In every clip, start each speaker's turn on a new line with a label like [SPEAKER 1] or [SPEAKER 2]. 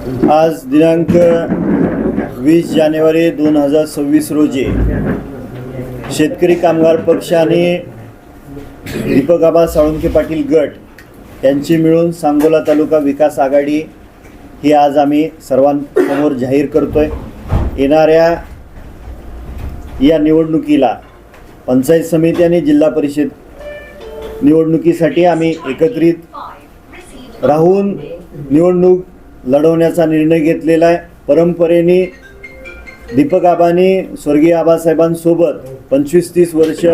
[SPEAKER 1] आज दिनांक वीस जानेवारी दोन हजार सव्वीस रोजी शेतकरी कामगार पक्ष आणि दीपकाबा साळुंके पाटील गट यांची मिळून सांगोला तालुका विकास आघाडी ही आज आम्ही सर्वांसमोर जाहीर करतोय. येणाऱ्या या निवडणुकीला पंचायत समिती आणि जिल्हा परिषद निवडणुकीसाठी आम्ही एकत्रित राहून निवडणूक लढवण्याचा निर्णय घेतलेला आहे. परंपरेने दीपक आबांनी स्वर्गीय आबासाहेबांसोबत पंचवीस तीस वर्ष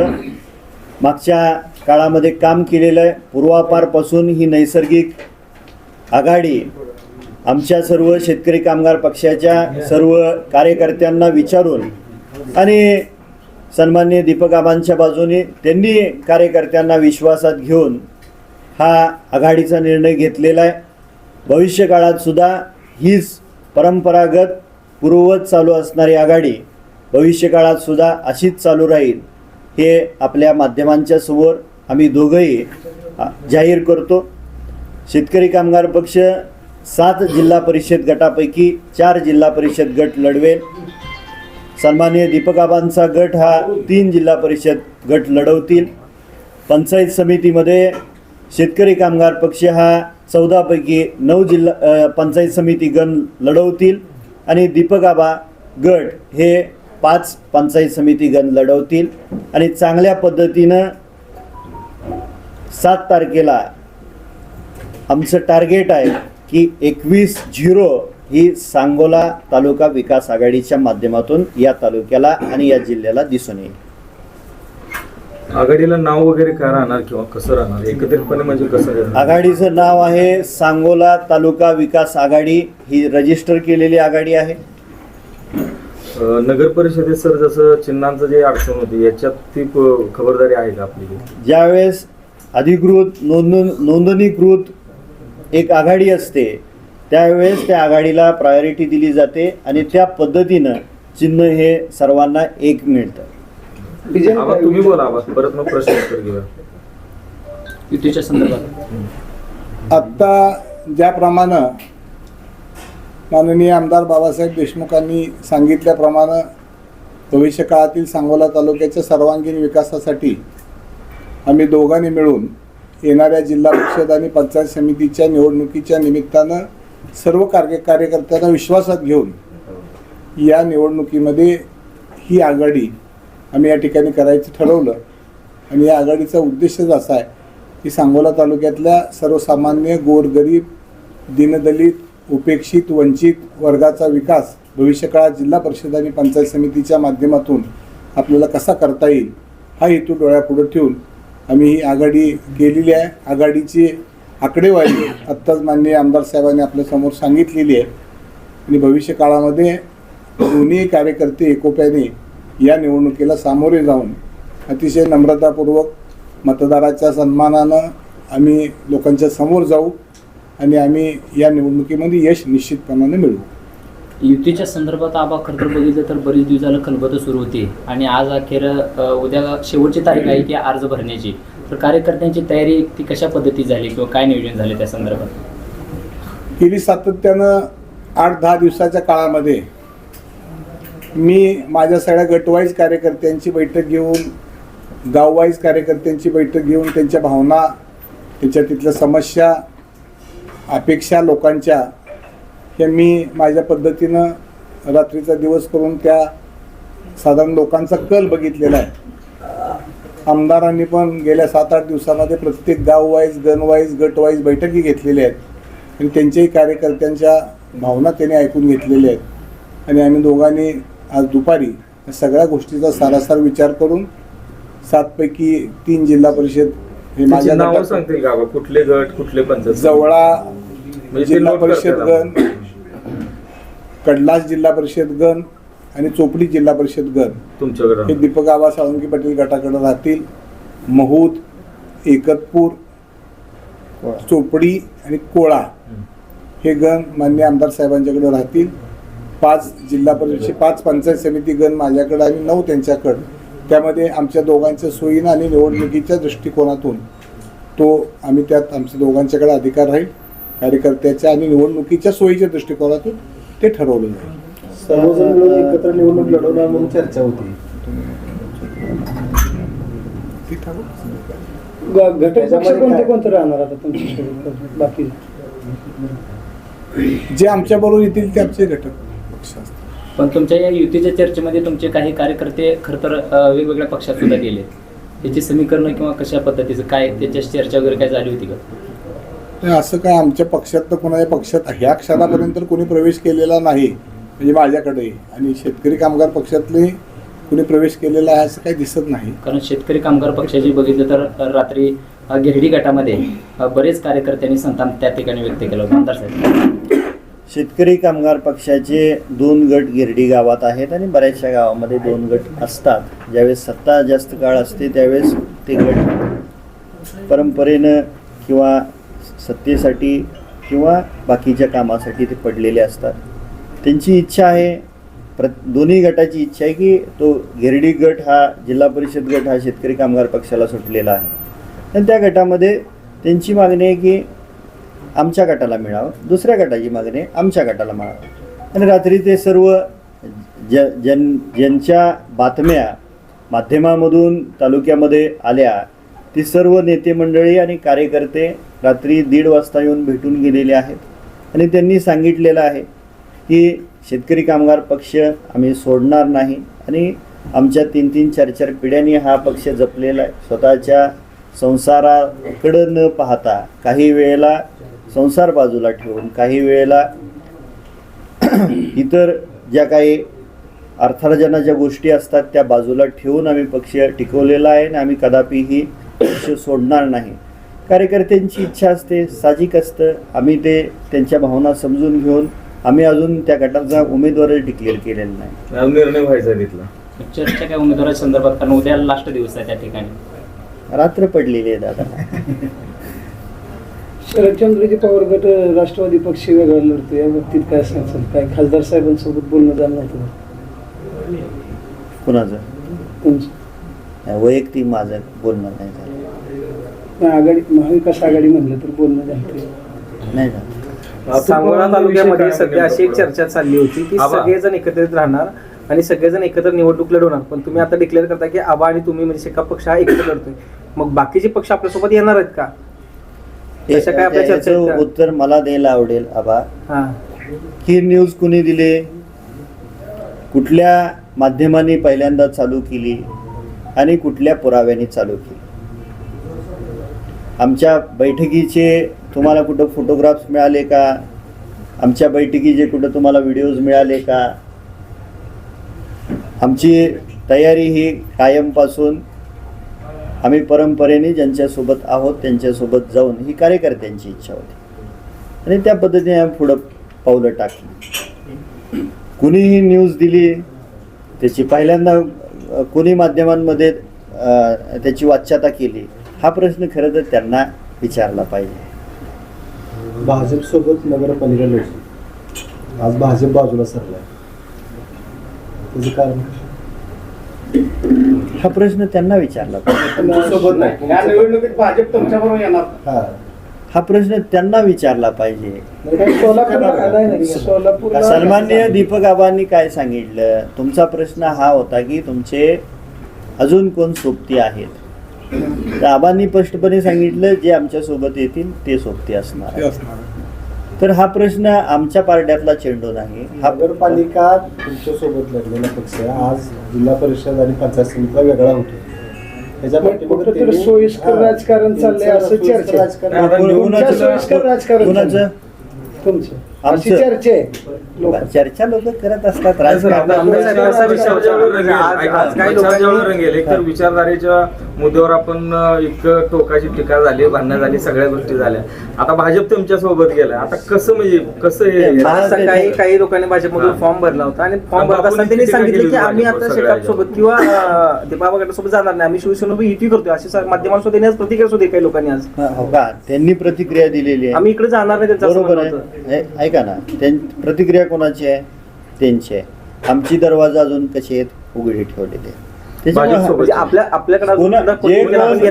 [SPEAKER 1] मागच्या काळामध्ये काम केलेलं आहे. पूर्वापारपासून ही नैसर्गिक आघाडी आमच्या सर्व शेतकरी कामगार पक्षाच्या सर्व कार्यकर्त्यांना विचारून आणि सन्मान्य दीपक आबांच्या बाजूने त्यांनी कार्यकर्त्यांना विश्वासात घेऊन हा आघाडीचा निर्णय घेतलेला आहे. भविष्यकाळात सुद्धा हीच परंपरागत पूर्ववत चालू असणारी आघाडी भविष्यकाळात सुद्धा अशीच चालू राहील हे आपल्या माध्यमांच्या समोर आम्ही दोघंही जाहीर करतो. शेतकरी कामगार पक्ष सात जिल्हा परिषद गटापैकी चार जिल्हा परिषद गट लढवेल. सन्मान्य दीपकाबांचा गट हा तीन जिल्हा परिषद गट लढवतील. पंचायत समितीमध्ये शेतकरी कामगार पक्ष हा चौदापैकी नऊ जिल्हा पंचायत समिती गण लढवतील आणि दीपकाबा गट हे पाच पंचायत समिती गण लढवतील. आणि चांगल्या पद्धतीनं सात तारखेला आमचं टार्गेट आहे की एकवीस झिरो ही सांगोला तालुका विकास आघाडीच्या माध्यमातून या तालुक्याला आणि या जिल्ह्याला दिसून येईल.
[SPEAKER 2] आघाडीला नाव वगैरे काय राहणार किंवा कसं राहणार? एकत्रितपणे म्हणजे कसं राहणार?
[SPEAKER 1] आघाडीचं नाव आहे सांगोला तालुका विकास आघाडी. ही रजिस्टर केलेली आघाडी आहे.
[SPEAKER 2] अं, नगर परिषदेत सर जसं चिन्हांचं जे अडचण होती याच्यात ती प- खबरदारी आहे का आपली?
[SPEAKER 1] ज्यावेळेस अधिकृत नोंद नोंदणीकृत एक आघाडी असते त्यावेळेस त्या आघाडीला प्रायोरिटी दिली जाते आणि त्या पद्धतीनं चिन्ह हे सर्वांना एक मिळतं.
[SPEAKER 2] आबा तुम्ही बोला आबा परत मग प्रश्न उत्तर घेऊया.
[SPEAKER 3] युतीच्या संदर्भात.
[SPEAKER 4] आत्ता ज्याप्रमाणे माननीय आमदार बाबासाहेब देशमुखांनी सांगितल्याप्रमाणे भविष्य काळातील सांगोला तालुक्याच्या सर्वांगीण विकासासाठी आम्ही दोघांनी मिळून येणाऱ्या जिल्हा परिषद आणि पंचायत समितीच्या निवडणुकीच्या निमित्तानं सर्व कार्य कार्यकर्त्यांना विश्वासात घेऊन या निवडणुकीमध्ये ही आघाडी आम्ही या ठिकाणी करायचं ठरवलं. आणि या आघाडीचा उद्देशच असा आहे की सांगोला तालुक्यातल्या सर्वसामान्य गोरगरीब दीनदलित उपेक्षित वंचित वर्गाचा विकास भविष्यकाळात जिल्हा परिषद आणि पंचायत समितीच्या माध्यमातून आपल्याला कसा करता येईल हा हेतू डोळ्यापुढे ठेवून आम्ही ही आघाडी केलेली आहे. आघाडीची आकडेवारी आत्ताच माननीय आमदार साहेबांनी आपल्यासमोर सांगितलेली आहे. आणि भविष्य काळामध्ये दोन्ही कार्यकर्ते एकोप्याने या निवडणुकीला सामोरे जाऊन अतिशय नम्रतापूर्वक मतदाराच्या सन्मानानं आम्ही लोकांच्या समोर जाऊ आणि आम्ही या निवडणुकीमध्ये यश निश्चितपणाने मिळवू.
[SPEAKER 3] युतीच्या संदर्भात आबा खरं तर बघितलं तर बरीच दिवसाला खलबतं सुरू होती आणि आज अखेर उद्या शेवटची तारीख आहे की अर्ज भरण्याची. तर कार्यकर्त्यांची तयारी ती कशा पद्धती झाली किंवा काय नियोजन झाले त्या संदर्भात?
[SPEAKER 4] गेली सातत्यानं आठ दहा दिवसाच्या काळामध्ये मी माझ्या सगळ्या गटवाईज कार्यकर्त्यांची बैठक घेऊन गाववाईज कार्यकर्त्यांची बैठक घेऊन त्यांच्या भावना त्याच्या तिथल्या समस्या अपेक्षा लोकांच्या हे मी माझ्या पद्धतीनं रात्रीचा दिवस करून त्या साधारण लोकांचा कल बघितलेला आहे. आमदारांनी पण गेल्या सात आठ दिवसामध्ये प्रत्येक गाववाईज गणवाईज गटवाईज बैठकी घेतलेल्या आहेत. आणि त्यांच्याही कार्यकर्त्यांच्या भावना त्यांनी ऐकून घेतलेल्या आहेत. आणि आम्ही दोघांनी आज दुपारी या सगळ्या गोष्टीचा सारासार विचार करून सातपैकी तीन जिल्हा परिषद हे माझ्या
[SPEAKER 2] नावं
[SPEAKER 4] गटात-
[SPEAKER 2] सांगतील का कुठले गट कुठले पंचायत
[SPEAKER 4] जवळा
[SPEAKER 2] म्हणजे ते
[SPEAKER 4] जिल्हा
[SPEAKER 2] नोट
[SPEAKER 4] परिषद गण कडलास जिल्हा परिषद गण आणि चोपडी जिल्हा परिषद गण. हे
[SPEAKER 2] तुमच्याकडे
[SPEAKER 4] दीपक आबा साळुंकी पाटील गटाकडे राहतील. महूद एकतपूर चोपडी आणि कोळा हे गण मान्य आमदार साहेबांच्याकडे राहतील. पाच जिल्हा परिषद पाच पंचायत समिती गण माझ्याकडे आणि नऊ त्यांच्याकडं. त्यामध्ये आमच्या दोघांच्या सोयीनं आणि निवडणुकीच्या दृष्टिकोनातून तो आम्ही त्यात आमच्या दोघांच्याकडे अधिकार राहील कार्यकर्त्याच्या आणि निवडणुकीच्या सोयीच्या दृष्टिकोनातून ते ठरवलं जाईल
[SPEAKER 5] सर्वजण मिळून एकत्र निवडणूक लढवणार म्हणून चर्चा होती.
[SPEAKER 4] ते ठरवलं
[SPEAKER 6] ग- घटक पक्ष
[SPEAKER 5] त्याच्यामध्ये
[SPEAKER 6] कोणते
[SPEAKER 5] काय?
[SPEAKER 6] कोणते राहणार आता तुमच्यासोबत बाकी
[SPEAKER 4] जे आमच्या बरोबर येतील ते आमचे घटक.
[SPEAKER 3] पण तुमच्या या युतीच्या चर्चेमध्ये तुमचे काही कार्यकर्ते खरं तर वेगवेगळ्या पक्षात सुद्धा गेले. त्याची समीकरण किंवा कशा पद्धतीचं काय त्याच्याशी चर्चा वगैरे काय झाली होती का?
[SPEAKER 4] असं काय आमच्या पक्षात तर कोणाच्या पक्षात ह्या क्षणापर्यंत कोणी प्रवेश केलेला नाही म्हणजे माझ्याकडे. आणि शेतकरी कामगार पक्षातले कोणी प्रवेश केलेला आहे असं काही दिसत नाही.
[SPEAKER 3] कारण शेतकरी कामगार पक्षाची बघितलं तर रात्री गिरडी गटामध्ये बरेच कार्यकर्त्यांनी संताप त्या ठिकाणी व्यक्त केलं होतं. आमदार साहेब.
[SPEAKER 1] शेतकरी कामगार पक्षाचे दोन गट गिरडी गावात आहेत आणि बऱ्याचशा गावामध्ये दोन गट असतात. ज्यावेळेस सत्ता जास्त काळ असते त्यावेळेस ते गट परंपरेनं किंवा सत्तेसाठी किंवा बाकीच्या कामासाठी ते पडलेले असतात. त्यांची इच्छा आहे प्र दोन्ही गटाची इच्छा आहे की तो गिरडी गट हा जिल्हा परिषद गट हा शेतकरी कामगार पक्षाला सुटलेला आहे. आणि त्या गटामध्ये त्यांची मागणी आहे की आमच्या गटाला मिळावं. दुसऱ्या गटाची मागणी आमच्या गटाला मिळावं. आणि रात्री ते सर्व ज जन ज्यांच्या बातम्या माध्यमामधून तालुक्यामध्ये आल्या ती सर्व नेते मंडळी आणि कार्यकर्ते रात्री दीड वाजता येऊन भेटून गेलेले आहेत. आणि त्यांनी सांगितलेलं आहे की शेतकरी कामगार पक्ष आम्ही सोडणार नाही आणि आमच्या तीन तीन चार चार पिढ्यांनी हा पक्ष जपलेला आहे. स्वतःच्या संसाराकडं न पाहता काही वेळेला संसार बाजूला ठेवून काही वेळेला इतर ज्या काही अर्थार्जनाच्या गोष्टी असतात त्या बाजूला ठेवून आम्ही पक्ष टिकवलेला आहे आणि आम्ही कदापिही पक्ष सोडणार नाही. कार्यकर्त्यांची इच्छा असते साहजिक असतं. आम्ही ते त्यांच्या भावना समजून घेऊन आम्ही अजून त्या गटाचा उमेदवारच डिक्लेअर केलेला नाही.
[SPEAKER 2] निर्णय व्हायचा तिथला.
[SPEAKER 3] चर्चा काय उमेदवाराच्या संदर्भात कारण उद्या लास्ट दिवस आहे त्या ठिकाणी.
[SPEAKER 1] रात्र पडलेली आहे दादा.
[SPEAKER 6] शरदचंद्रजी पवार गट राष्ट्रवादी पक्ष वेगळा लढतो या बाबतीत काय सांगाल? काय खासदार साहेबांसोबत बोलणं झालं होतं
[SPEAKER 1] कुणाचं?
[SPEAKER 6] तुमचं?
[SPEAKER 1] वैयक्तिक माझं बोलणं नाही झालं.
[SPEAKER 6] आघाडी महाविकास आघाडी म्हणलं तर बोलणं झालं.
[SPEAKER 1] नाही झालं.
[SPEAKER 7] सांगोला तालुक्यामध्ये सध्या अशी एक चर्चा चालली होती की. सगळेजण एकत्रित राहणार आणि सगळेजण एकत्र निवडणूक लढवणार. पण तुम्ही आता डिक्लेअर करता की आबा आणि तुम्ही म्हणजे शेका पक्ष हा एकत्र लढतोय. मग बाकीचे पक्ष आपल्यासोबत येणार आहेत का? तशा काय आपल्या चर्चा आहेत
[SPEAKER 1] याचं
[SPEAKER 7] का?
[SPEAKER 1] उत्तर मला द्यायला आवडेल आबा.
[SPEAKER 7] हा.
[SPEAKER 1] ही न्यूज कुणी दिली? कुठल्या माध्यमांनी पहिल्यांदा चालू केली? आणि कुठल्या पुराव्याने चालू केली? आमच्या बैठकीचे तुम्हाला कुठं फोटोग्राफ्स मिळाले का? आमच्या बैठकीचे कुठं तुम्हाला व्हिडिओज मिळाले का? आमची तयारी ही कायमपासून आम्ही परंपरेने ज्यांच्यासोबत आहोत त्यांच्यासोबत जाऊन ही कार्यकर्त्यांची इच्छा होती. आणि त्या पद्धतीने आम्ही पुढं पावलं टाकली. कुणीही न्यूज दिली त्याची पहिल्यांदा कोणी कुणी माध्यमांमध्ये त्याची वाच्यता केली हा प्रश्न खरं तर त्यांना विचारला पाहिजे.
[SPEAKER 5] भाजपसोबत नगरपालिका लढली. आज भाजप बाजूला सरलाय. त्याचं कारण
[SPEAKER 1] हा प्रश्न त्यांना विचारला पाहिजे
[SPEAKER 5] सोबत नाही.
[SPEAKER 6] या निवडणुकीत भाजप तुमच्याबरोबर येणार.
[SPEAKER 5] हा.
[SPEAKER 1] हा प्रश्न त्यांना विचारला पाहिजे. सन्माननीय दीपक आबांनी काय सांगितलं? तुमचा प्रश्न हा होता की तुमचे अजून कोण सोबती आहेत? तर आबांनी स्पष्टपणे सांगितलं जे आमच्यासोबत येतील ते सोबती असणार
[SPEAKER 4] ते
[SPEAKER 1] आहेत.
[SPEAKER 4] असणार आहे.
[SPEAKER 1] तर हा प्रश्न आमच्या पारड्यातला चेंडू नाही. हा
[SPEAKER 5] नगरपालिका तुमच्यासोबत लढलेला पक्ष आज जिल्हा परिषद आणि पंचायत समितीला वेगळा होतो
[SPEAKER 6] सोयीस्कर
[SPEAKER 5] हा,
[SPEAKER 6] राजकारण चाललंय असं
[SPEAKER 5] सोयीस्कर
[SPEAKER 6] चर्चा.
[SPEAKER 5] राजकारण
[SPEAKER 1] कोणाचं-
[SPEAKER 6] अशी. चर्चा आहे. लोक
[SPEAKER 1] चर्चा लोक करत असतात.
[SPEAKER 7] असा
[SPEAKER 2] विचार रंगेल, ऐका,
[SPEAKER 7] आज काही
[SPEAKER 2] विचार विचारधारेच्या मुद्द्यावर आपण अं, इतकं टोकाची टीका झाली भांडणं झाली सगळ्या गोष्टी झाल्या. आता भाजप तुमच्यासोबत गेलाय. आता कसं म्हणजे कसं हे
[SPEAKER 7] आज सकाळी काही लोकांनी भाजपमधून
[SPEAKER 2] हा.
[SPEAKER 7] फॉर्म भरला होता आणि फॉर्म भरत असताना त्यांनी सांगितलं की आम्ही आता शेकाप सोबत किंवा अं, ते बाबा गटासोबत जाणार नाही. आम्ही शिवसेना युती करतोय. अशी सा- माध्यमांसोबत त्यांनी आज प्रतिक्रिया सुद्धा काही लोकांनी आज.
[SPEAKER 1] हो का? त्यांनी प्रतिक्रिया दिलेली आहे.
[SPEAKER 7] आम्ही इकडे जाणार नाही त्यांचं असं
[SPEAKER 1] बरोबर
[SPEAKER 7] म्हणणं
[SPEAKER 1] आहे.
[SPEAKER 7] होतं.
[SPEAKER 1] ऐका ना त्यां प्रतिक्रिया कोणाची आहे त्यांची आहे आमची दरवाजा अजून कशी आहेत उघडे ठेवलेले.
[SPEAKER 7] म्हणजे आपल्या आपल्याकडे
[SPEAKER 1] जे
[SPEAKER 7] कोणी.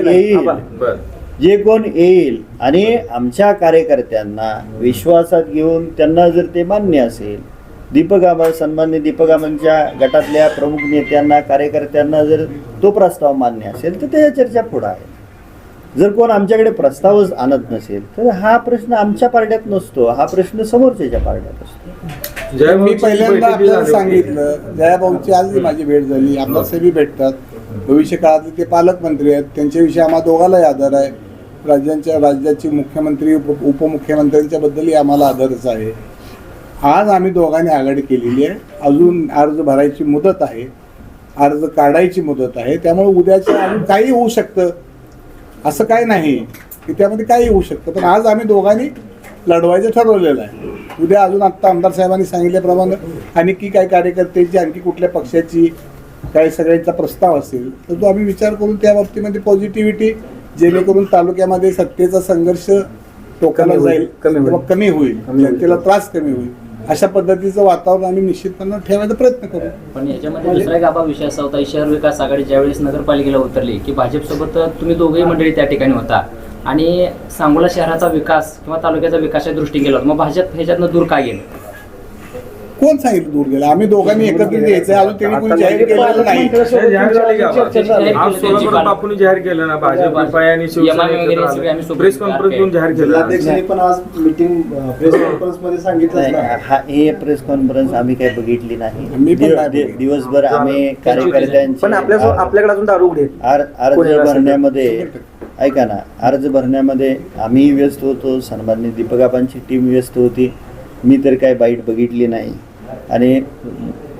[SPEAKER 1] येईल.
[SPEAKER 7] आबा.
[SPEAKER 2] बर
[SPEAKER 1] जे कोण येईल आणि आमच्या कार्यकर्त्यांना विश्वासात घेऊन त्यांना जर ते मान्य असेल दीपक आबा सन्मान्य दीपक आबांच्या गटातल्या प्रमुख नेत्यांना कार्यकर्त्यांना जर तो प्रस्ताव मान्य असेल तर त्या चर्चा पुढं आहे जर कोण आमच्याकडे प्रस्तावच आणत नसेल तर हा प्रश्न आमच्या पार्ट्यात नसतो. हा प्रश्न समोरच्याच्या पार्ट्यात असतो.
[SPEAKER 2] जय
[SPEAKER 4] मी पहिल्यांदा आपल्याला. सांगितलं जयाभाऊची आज माझी भेट झाली. आमदार साहेबी भेटतात. भविष्य काळातले ते पालकमंत्री आहेत. त्यांच्याविषयी आम्हा दोघांनाही आदर आहे. राज्यांच्या राज्याची मुख्यमंत्री उप उपमुख्यमंत्र्यांच्या बद्दलही आम्हाला आदरच आहे. आज आम्ही दोघांनी आघाडी केलेली आहे. अजून अर्ज भरायची मुदत आहे. अर्ज काढायची मुदत आहे. त्यामुळे उद्याच्या अजून काही होऊ शकतं. असं काय नाही की त्यामध्ये काही होऊ शकतं. पण आज आम्ही दोघांनी लढवायचं ठरवलेलं आहे. उद्या अजून आत्ता आमदार साहेबांनी सांगितल्याप्रमाणे आणखी काय कार्यकर्त्यांची आणखी कुठल्या पक्षाची काही सगळ्यांचा प्रस्ताव असेल तर तो आम्ही विचार करून त्या बाबतीमध्ये पॉझिटिव्हिटी जेणेकरून तालुक्यामध्ये सत्तेचा संघर्ष टोकाला जाईल
[SPEAKER 7] कमी होईल.
[SPEAKER 4] जनतेला त्रास कमी होईल. अशा पद्धतीचं वातावरण आम्ही निश्चितपणे ठेवायचा प्रयत्न करू.
[SPEAKER 3] पण याच्यामध्ये दुसरा एक आबा विषय असा होता शहर विकास आघाडी ज्यावेळेस नगरपालिकेला उतरली की भाजपसोबत तुम्ही दोघेही मंडळी त्या ठिकाणी होता. आणि सांगोला शहराचा विकास किंवा तालुक्याचा विकासाच्या दृष्टी गेला होता मग भाजप ह्याच्यातनं दूर का गेलं?
[SPEAKER 4] कोण सांगितलं दूर गेलं? आम्ही दोघांनी एकत्रित यायचं अजून त्यांनी कोणी जाहीर केलेलं नाही.
[SPEAKER 2] जाहीर झाली का?
[SPEAKER 6] चर्चा झाली.
[SPEAKER 2] आज सोलापूरात बापूंनी जाहीर केलं ना भाजप आणि
[SPEAKER 3] वगैरे सगळे
[SPEAKER 2] प्रेस कॉन्फरन्स घेऊन जाहीर केलं.
[SPEAKER 5] जिल्हाध्यक्षांनी पण आज मीटिंग प्रेस कॉन्फरन्समध्ये सांगितलं
[SPEAKER 1] नाही, हा हे प्रेस कॉन्फरन्स आम्ही काही बघितली नाही.
[SPEAKER 4] मी पण
[SPEAKER 1] दिव-
[SPEAKER 4] नाही
[SPEAKER 1] दि-
[SPEAKER 4] बघितली.
[SPEAKER 1] दिवसभर आम्ही
[SPEAKER 7] पण आपल्या
[SPEAKER 1] कार्यकर्त्यांचे
[SPEAKER 7] आपल्याकडे अजून दारू उघडे
[SPEAKER 1] आर- अर्ज
[SPEAKER 7] कोणी असेल तर.
[SPEAKER 1] भरण्यामध्ये ऐका ना अर्ज भरण्यामध्ये आम्ही व्यस्त होतो. सन्मान्य दीपकापांची टीम व्यस्त होती. मी तर काय बाईट बघितली नाही. आणि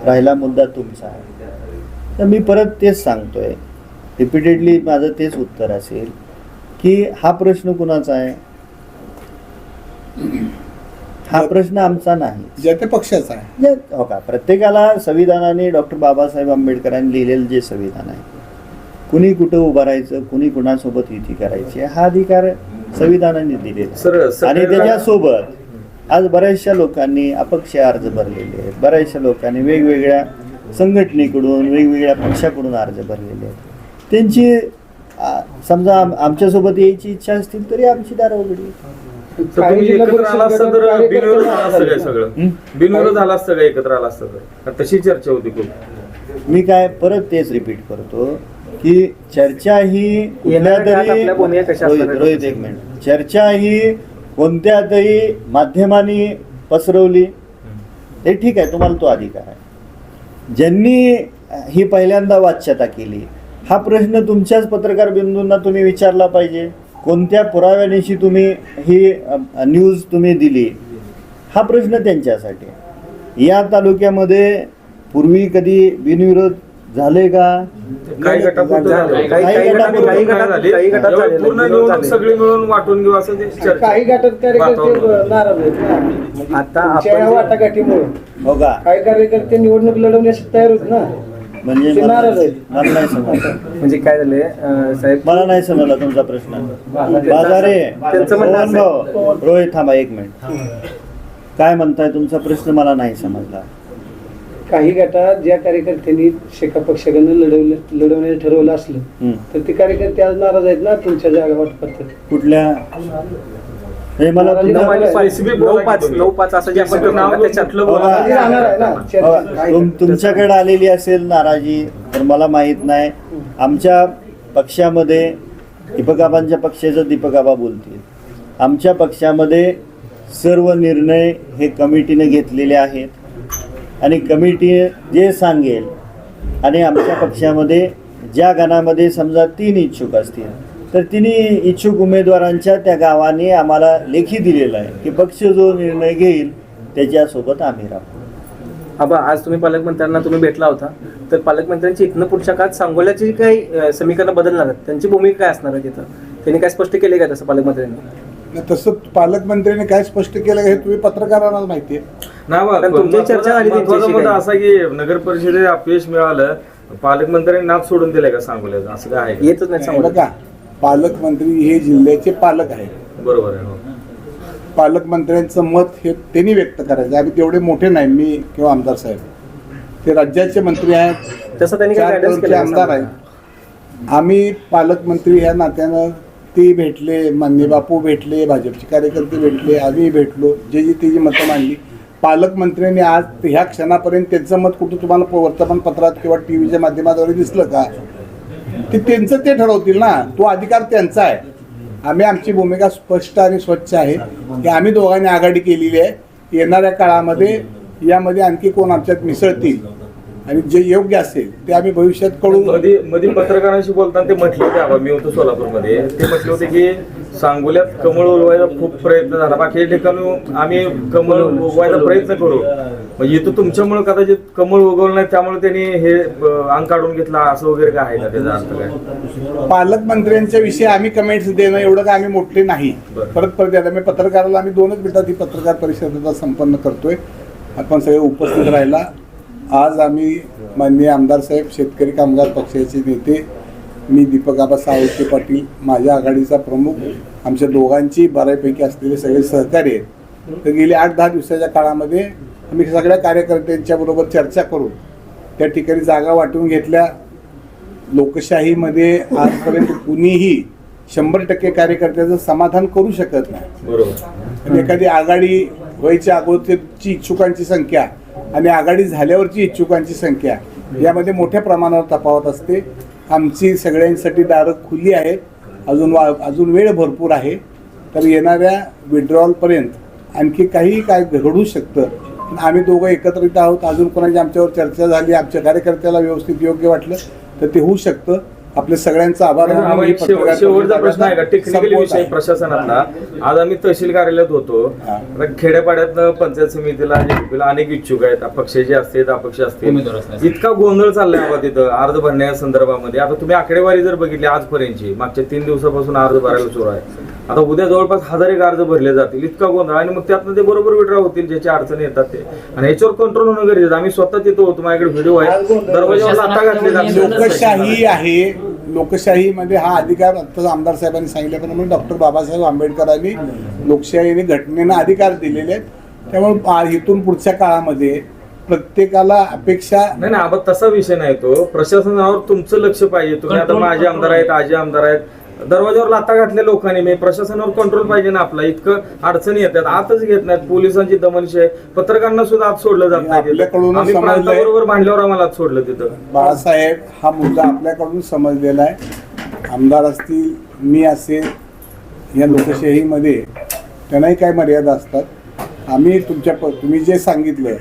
[SPEAKER 1] राहिला मुद्दा तुमचा. तर मी परत तेच सांगतोय. रिपीटेडली माझं तेच उत्तर असेल की हा प्रश्न कुणाचा आहे? हा प्रश्न आमचा नाही.
[SPEAKER 4] ज्या त्या पक्षाचा आहे.
[SPEAKER 1] हो का? प्रत्येकाला संविधानाने डॉक्टर बाबासाहेब आंबेडकरांनी लिहिलेलं जे संविधान आहे कुणी कुठं उभं राहायचं कुणी कुणासोबत युती करायची हा अधिकार संविधानाने दिलेला आणि त्याच्यासोबत आज बऱ्याचशा लोकांनी अपक्ष अर्ज भरलेले आहेत. बऱ्याचशा लोकांनी वेगवेगळ्या संघटनेकडून वेगवेगळ्या पक्षाकडून अर्ज भरलेले आहेत. त्यांची समजा आम- आमच्यासोबत यायची इच्छा असतील तरी आमची दारं उघडी. हं?
[SPEAKER 2] तशी चर्चा होती खूप.
[SPEAKER 1] मी काय परत तेच रिपीट करतो की चर्चा ही कुठल्या तरी रोहित, एक मिनिट चर्चा ही कोणत्या तरी माध्यमांनी पसरवली ते ठीक आहे तुम्हाला तो अधिकार आहे. ज्यांनी ही पहिल्यांदा वाच्यता केली हा प्रश्न तुमच्याच पत्रकार बिंदूंना तुम्ही विचारला पाहिजे. कोणत्या पुराव्यानिशी तुम्ही ही न्यूज तुम्ही दिली? हा प्रश्न त्यांच्यासाठी. या तालुक्यामध्ये पूर्वी कधी बिनविरोध झाले का?
[SPEAKER 2] काही गटापुरतं झालं.
[SPEAKER 7] काही-
[SPEAKER 1] काही
[SPEAKER 2] काही
[SPEAKER 1] गटात-
[SPEAKER 2] गटापुरतं
[SPEAKER 7] काही
[SPEAKER 2] काय
[SPEAKER 7] गटात-
[SPEAKER 2] झाली?
[SPEAKER 7] काही गटात
[SPEAKER 2] त्यावेळी
[SPEAKER 7] झालेलं
[SPEAKER 2] पूर्ण
[SPEAKER 7] आहे.
[SPEAKER 2] निवडणूक
[SPEAKER 7] झालेलं.
[SPEAKER 2] सगळी मिळून वाटून घेऊ असं ते चर्चा
[SPEAKER 6] काही गटात कार्यकर्ते
[SPEAKER 2] वातावरण.
[SPEAKER 6] नाराज आहेत. ना म्हणजे
[SPEAKER 7] आता
[SPEAKER 6] तुमच्या
[SPEAKER 7] आपण
[SPEAKER 6] या
[SPEAKER 7] जे-
[SPEAKER 6] वाटाघाटीमुळे.
[SPEAKER 1] हो का?
[SPEAKER 6] काही कार्यकर्ते निवडणूक लढवण्यासाठी तयार होत ना?
[SPEAKER 1] म्हणजे
[SPEAKER 6] ते
[SPEAKER 1] मला
[SPEAKER 6] नाराज आहेत.
[SPEAKER 1] मला नाही समजलं.
[SPEAKER 7] म्हणजे काय झालंय अं, साहेब?
[SPEAKER 1] मला नाही समजला तुमचा प्रश्न. बाजारे
[SPEAKER 7] त्यांचं म्हणणं असं आहे-
[SPEAKER 1] भाऊ, रोहित थांबा एक मिनिट. काय म्हणताय तुमचा प्रश्न मला नाही समजला.
[SPEAKER 6] काही गटात ज्या कार्यकर्त्यांनी शेका पक्षाकडनं लढवलं लढवण्याचं ठरवलं असलं. तर ते कार्यकर्ते आज नाराज आहेत ना तुमच्या जागा वाटपात
[SPEAKER 1] कुठल्या हे मला
[SPEAKER 6] नाराजी
[SPEAKER 7] नऊ
[SPEAKER 1] तुमचा-
[SPEAKER 7] आणि पाच
[SPEAKER 2] Specific बोला
[SPEAKER 7] नऊ
[SPEAKER 2] की
[SPEAKER 7] पाच
[SPEAKER 2] तुम्ही.
[SPEAKER 7] नऊ पाच असं जे आपण
[SPEAKER 2] Specific नाव
[SPEAKER 7] करतो ना, त्याच्यात
[SPEAKER 2] कुठलं
[SPEAKER 1] बघा.
[SPEAKER 2] बोला.
[SPEAKER 6] नाराजी राहणार आहे ना चर्चेत.
[SPEAKER 1] तुम- तुमच्याकडे आलेली असेल नाराजी तर मला माहीत नाही आमच्या पक्षामध्ये दीपकाबांच्या पक्षाचं दीपकाबा बोलतील आमच्या पक्षामध्ये सर्व निर्णय हे कमिटीने घेतलेले आहेत आणि कमिटी जे सांगेल आणि आमच्या पक्षामध्ये ज्या गणामध्ये समजा तीन इच्छुक असतील तर तिन्ही इच्छुक उमेदवारांच्या त्या गावाने आम्हाला लेखी दिलेला आहे की पक्ष जो निर्णय घेईल त्याच्यासोबत आम्ही राहू.
[SPEAKER 7] आबा आज तुम्ही पालकमंत्र्यांना तुम्ही भेटला होता. तर पालकमंत्र्यांची इथनं पुढच्या काळात सांगोल्याची काही समीकरणं बदलणार आहेत. त्यांची भूमिका काय असणार आहे तिथं त्यांनी काय स्पष्ट केले का तसं पालकमंत्र्यांनी?
[SPEAKER 4] तसं पालकमंत्र्यांनी काय स्पष्ट केलं हे तुम्ही पत्रकारांना माहिती आहे.
[SPEAKER 7] तुमची चर्चा झाली त्यांच्याशी काही.
[SPEAKER 2] असा की नगर परिषदेत अपयश मिळालं पालकमंत्र्यांनी नाच सोडून दिलाय का सांगोल्याचं असं काय आहे का?
[SPEAKER 7] येतच नाही सांगोला
[SPEAKER 4] बघा पालकमंत्री हे जिल्ह्याचे पालक आहेत.
[SPEAKER 2] बरोबर आहे हो.
[SPEAKER 4] पालकमंत्र्यांचं मत हे त्यांनी व्यक्त करायचं. आम्ही तेवढे मोठे नाही मी किंवा आमदार साहेब. ते राज्याचे मंत्री आहेत.
[SPEAKER 7] तसं त्यांनी काय
[SPEAKER 4] चार
[SPEAKER 7] गायडन्स
[SPEAKER 4] टर्मचे
[SPEAKER 7] केलं
[SPEAKER 4] आमदार आहेत. आम्ही पालकमंत्री ह्या नात्यानं ते भेटले मान्य बापू भेटले भाजपचे कार्यकर्ते भेटले आम्ही भेटलो जे जी ती जी मतं मांडली. पालकमंत्र्यांनी आज ह्या क्षणापर्यंत त्यांचं मत कुठं तुम्हाला वर्तमानपत्रात किंवा टी व्हीच्या माध्यमाद्वारे दिसलं का? ते त्यांचं ते ठरवतील ना. तो अधिकार त्यांचा आहे. आम्ही आमची भूमिका स्पष्ट आणि स्वच्छ आहे. की आम्ही दोघांनी आघाडी केलेली आहे. येणाऱ्या काळामध्ये यामध्ये आणखी कोण आमच्यात मिसळतील? आणि जे योग्य असेल ते आम्ही भविष्यात कळू
[SPEAKER 2] मध्ये मध्ये पत्रकारांशी बोलताना ते म्हटले होते आबा मी होतो सोलापूरमध्ये. ते म्हटले होते की सांगोल्यात कमळ उलवायचा खूप प्रयत्न झाला. बाकी ठिकाणी आम्ही कमळ उगवायचा प्रयत्न करू. म्हणजे इथं तुमच्यामुळे कदाचित कमळ उगवलं नाही त्यामुळे त्यांनी हे अंग काढून घेतला असं वगैरे काय आहे का त्याचा अर्थ काय?
[SPEAKER 4] पालकमंत्र्यांच्या विषयी आम्ही कमेंट्स देणं एवढं काय आम्ही मोठे नाही. परत परत आता मी पत्रकाराला आम्ही दोनच मिनिटात ही पत्रकार परिषदेचा संपन्न करतोय. आपण सगळे उपस्थित राहिला. आज आम्ही माननीय आमदार साहेब शेतकरी कामगार पक्षाचे नेते मी दीपक आबा सावंते पाटील माझ्या आघाडीचा प्रमुख आमच्या दोघांची बऱ्यापैकी असलेले सगळे सहकारी आहेत. तर गेली आठ दहा दिवसाच्या काळामध्ये आम्ही सगळ्या कार्यकर्त्यांच्या बरोबर चर्चा करून त्या ठिकाणी जागा वाटून घेतल्या. लोकशाहीमध्ये आजपर्यंत कुणीही शंभर टक्के कार्यकर्त्याचं समाधान करू शकत नाही. एखादी आघाडी व्हायच्या अगोदरची इच्छुकांची संख्या आणि आघाडी झाल्यावरची इच्छुकांची संख्या. यामध्ये मोठ्या प्रमाणावर तफावत असते. आमची सगळ्यांसाठी दारं खुली आहेत. अजून वा अजून वेळ भरपूर आहे. तर येणाऱ्या विड्रॉलपर्यंत आणखी काही काय घडू शकतं. पण आम्ही दोघं एकत्रित आहोत. अजून कोणाची आमच्यावर चर्चा झाली आमच्या कार्यकर्त्याला व्यवस्थित योग्य वाटलं तर ते होऊ शकतं. आपल्या सगळ्यांचा आभार पत्रकार
[SPEAKER 2] शेवटचा प्रश्न आहे का? टेक्निकल
[SPEAKER 4] संपवत
[SPEAKER 2] विषय
[SPEAKER 4] आहे.
[SPEAKER 2] प्रशासनातला. आज आम्ही तहसील कार्यालयात होतो.
[SPEAKER 4] हा.
[SPEAKER 2] आता खेड्यापाड्यातनं पंचायत समितीला जेपीला अनेक इच्छुक आहेत. अपक्षाचे असतील अपक्ष
[SPEAKER 3] उमेदवार
[SPEAKER 2] असतील
[SPEAKER 3] असतील.
[SPEAKER 2] इतका गोंधळ चाललाय बाबा तिथं अर्ज भरण्या संदर्भामध्ये. आता तुम्ही आकडेवारी जर बघितली आजपर्यंतची मागच्या तीन दिवसापासून अर्ज भरायला सुरू आहे. आता उद्या जवळपास हजार एक अर्ज भरले जातील. इतका गोंधळ. आणि मग त्यातनं ते बरोबर विड्रॉ होतील ज्याच्या अडचणी येतात ते. आणि ह्याच्यावर कंट्रोल होणं गरजेचं आहे. आम्ही स्वतः तिथं होतो. माझ्याकडे व्हिडिओ आहे. दरवाजावर लाथा घातली जाते
[SPEAKER 4] लोकशाही आहे. लोकशाहीमध्ये हा अधिकार आत्ताच आमदार साहेबांनी सांगितल्याप्रमाणे डॉक्टर बाबासाहेब आंबेडकरांनी लोकशाहीने घटनेनं अधिकार दिलेले आहेत. त्यामुळे इथून पुढच्या काळामध्ये प्रत्येकाला अपेक्षा
[SPEAKER 2] नाही नाही आबा तसा विषय नाही तो. प्रशासनावर तुमचं लक्ष पाहिजे. तुम्ही आता माझे आमदार आहेत आजी आमदार आहेत. दरवाजावर लाता घातल्या लोकांनी. मी प्रशासनावर कंट्रोल पाहिजे ना आपला. इतकं अडचणी येतात. आतच घेत नाहीत. पोलिसांची दमनशी आहे पत्रकारांना सुद्धा आत सोडलं जात नाही
[SPEAKER 4] समजलंय.
[SPEAKER 2] प्रांताबरोबर भांडल्यावर आम्हाला आत सोडलं तिथं.
[SPEAKER 4] बाळासाहेब हा मुद्दा आपल्याकडून समजलेला आहे. आमदार असतील मी असेल या लोकशाहीमध्ये त्यांनाही काही मर्यादा असतात. आम्ही तुमच्या प तुम्ही जे सांगितलं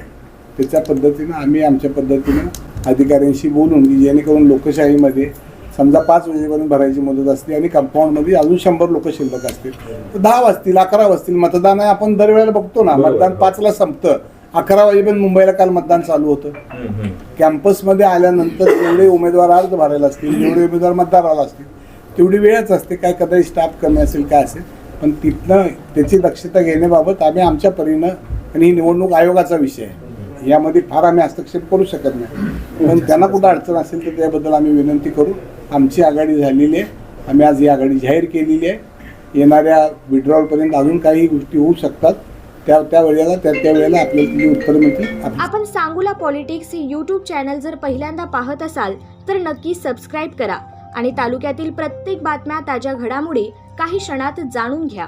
[SPEAKER 4] त्याच्या पद्धतीनं आम्ही आमच्या पद्धतीनं अधिकाऱ्यांशी बोलून की जेणेकरून लोकशाहीमध्ये समजा पाच वाजेपर्यंत भरायची मुदत असते आणि कंपाऊंडमध्ये अजून शंभर लोक शिल्लक असतील. तर दहा वाजतील अकरा वाजतील मतदान आहे. आपण दरवेळेला बघतो ना. मतदान पाचला संपतं. अकरा वाजेपर्यंत मुंबईला काल मतदान चालू होतं. कॅम्पसमध्ये आल्यानंतर जेवढे उमेदवार अर्ज भरायला असतील जेवढे उमेदवार मतदाराला असतील तेवढी वेळच असते. काय कदाचित स्टाफ कमी असेल काय असेल. पण तिथनं त्याची दक्षता घेण्याबाबत आम्ही आमच्या परीनं आणि ही निवडणूक आयोगाचा विषय आहे. यामध्ये फार आम्ही हस्तक्षेप करू शकत नाही. पण त्यांना कुठं अडचण असेल तर त्याबद्दल आम्ही विनंती करू. आमची आघाडी झालेली आहे. आम्ही आज ही आघाडी जाहीर केलेली आहे. येणाऱ्या विड्रॉलपर्यंत अजून काही गोष्टी होऊ शकतात. त्या त्या वेळेला त्या त्या वेळेला आपल्याला उत्तर मिळतील.
[SPEAKER 8] आपण सांगूला पॉलिटिक्स हे यूट्यूब चॅनल जर पहिल्यांदा पाहत असाल तर नक्की सबस्क्राईब करा. आणि तालुक्यातील प्रत्येक बातम्या ताज्या घडामोडी काही क्षणात जाणून घ्या.